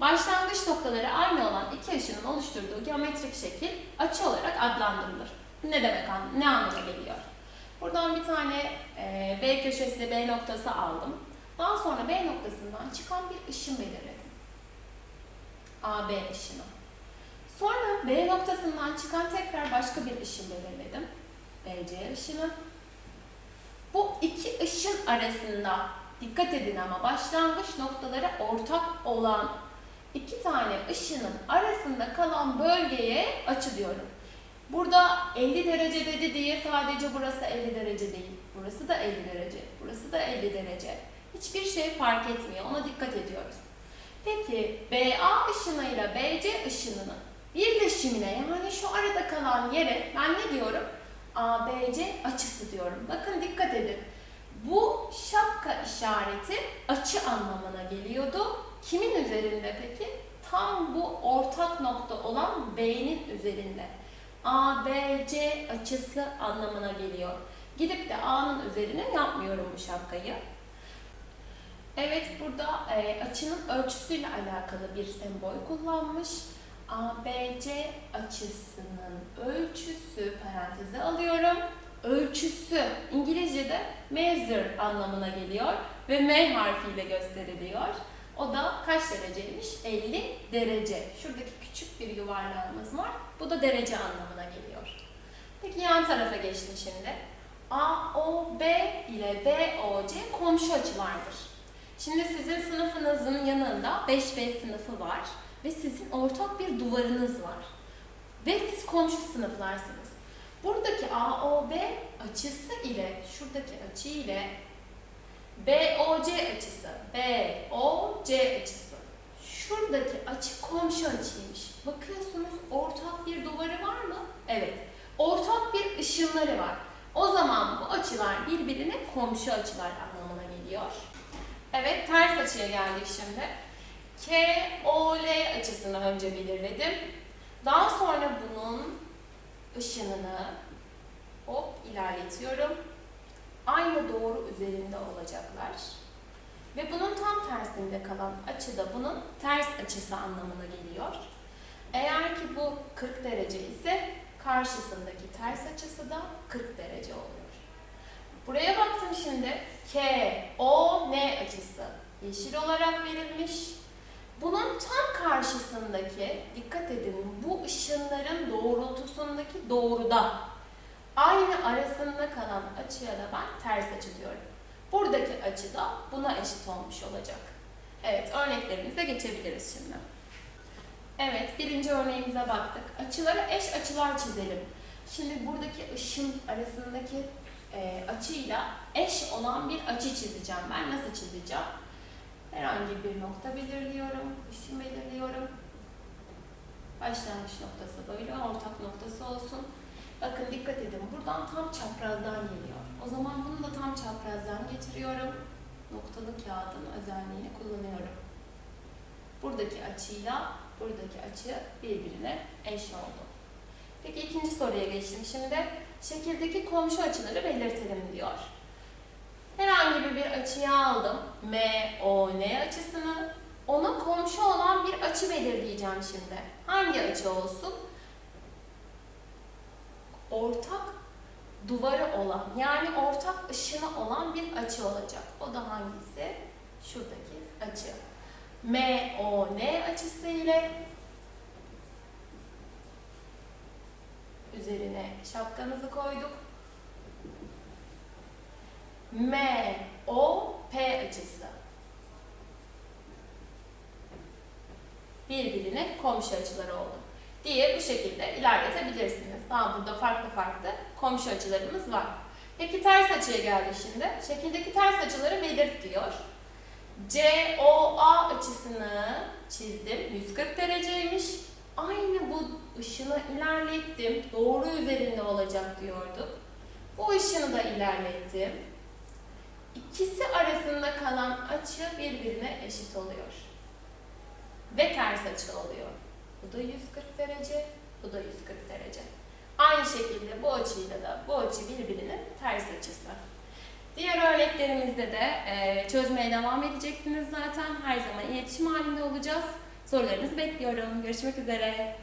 Başlangıç noktaları aynı olan iki ışının oluşturduğu geometrik şekil açı olarak adlandırılır. Ne demek, ne anlama geliyor? Buradan bir tane e, B köşesi B noktası aldım. Daha sonra B noktasından çıkan bir ışın belirledim. AB ışını. Sonra B noktasından çıkan tekrar başka bir ışın belirledim. BC ışını. Bu iki ışın arasında dikkat edin ama başlangıç noktaları ortak olan iki tane ışının arasında kalan bölgeye açı diyorum. Burada 50 derece dedi diye sadece burası 50 derece değil. Burası da 50 derece, burası da 50 derece. Hiçbir şey fark etmiyor. Ona dikkat ediyoruz. Peki BA ışınıyla BC ışınının birleşimine yani şu arada kalan yere ben ne diyorum? ABC açısı diyorum. Bakın dikkat edin. Bu şapka işareti açı anlamına geliyordu. Kimin üzerinde peki? Tam bu ortak nokta olan B'nin üzerinde. ABC açısı anlamına geliyor. Gidip de A'nın üzerine yapmıyorum bu şapkayı. Evet burada e, açının ölçüsüyle alakalı bir sembol kullanmış. ABC açısının ölçüsü paranteze alıyorum. Ölçüsü İngilizce'de measure anlamına geliyor ve M harfiyle gösteriliyor. O da kaç dereceymiş? 50 derece. Şuradaki küçük bir yuvarlağımız var. Bu da derece anlamına geliyor. Peki yan tarafa geçtim şimdi. AOB ile BOC komşu açılardır. Şimdi sizin sınıfınızın yanında 5B sınıfı var ve sizin ortak bir duvarınız var. Ve siz komşu sınıflarsınız. Buradaki AOB açısı ile şuradaki açı ile BOC açısı, BOC açısı. Şuradaki açı komşu açıymış. Bakıyorsunuz ortak bir duvarı var mı? Evet. Ortak bir ışınları var. O zaman bu açılar birbirine komşu açılar anlamına geliyor. Evet, ters açıya geldik şimdi. KOL açısını önce belirledim. Daha sonra bunun ışınını hop ilerletiyorum. Aynı doğru üzerinde olacaklar. Ve bunun tam tersinde kalan açı da bunun ters açısı anlamına geliyor. Eğer ki bu 40 derece ise karşısındaki ters açısı da 40 derece oluyor. Buraya baktım şimdi. K, O, N açısı yeşil olarak verilmiş. Bunun tam karşısındaki, dikkat edin, bu ışınların doğrultusundaki doğruda aynı arasında kalan açıya da ben ters açı diyorum. Buradaki açı da buna eşit olmuş olacak. Evet, örneklerimize geçebiliriz şimdi. Evet, birinci örneğimize baktık. Açılara eş açılar çizelim. Şimdi buradaki ışın arasındaki e, açıyla eş olan bir açı çizeceğim. Ben nasıl çizeceğim? Herhangi bir nokta belirliyorum, ışın belirliyorum. Başlangıç noktası böyle, ortak noktası olsun. Bakın dikkat edin, buradan tam çaprazdan geliyor. O zaman bunu da tam çaprazdan getiriyorum. Noktalı kağıdın özelliğini kullanıyorum. Buradaki açıyla buradaki açı birbirine eş oldu. Peki ikinci soruya geçtim şimdi. Şekildeki komşu açıları belirtelim diyor. Herhangi bir açıya aldım. MON açısını. Ona komşu olan bir açı belirleyeceğim şimdi. Hangi açı olsun? Ortak duvarı olan yani ortak ışını olan bir açı olacak. O da hangisi? Şuradaki açı. MON açısı ile üzerine şapkamızı koyduk. MOP açısı. Birbirine komşu açıları oldu. Diye bu şekilde ilerletebilirsiniz. Daha burada farklı farklı komşu açılarımız var. Peki ters açıya geldi şimdi. Şekildeki ters açıları belirt diyor. COA açısını çizdim. 140 dereceymiş. Aynı bu ışını ilerlettim. Doğru üzerinde olacak diyorduk. Bu ışını da ilerlettim. İkisi arasında kalan açı birbirine eşit oluyor. Ve ters açı oluyor. Bu da 140 derece, bu da 140 derece. Aynı şekilde bu açıyla da bu açı birbirinin ters açısı. Diğer örneklerimizde de e, çözmeye devam edeceksiniz zaten. Her zaman iletişim halinde olacağız. Sorularınızı bekliyorum. Görüşmek üzere.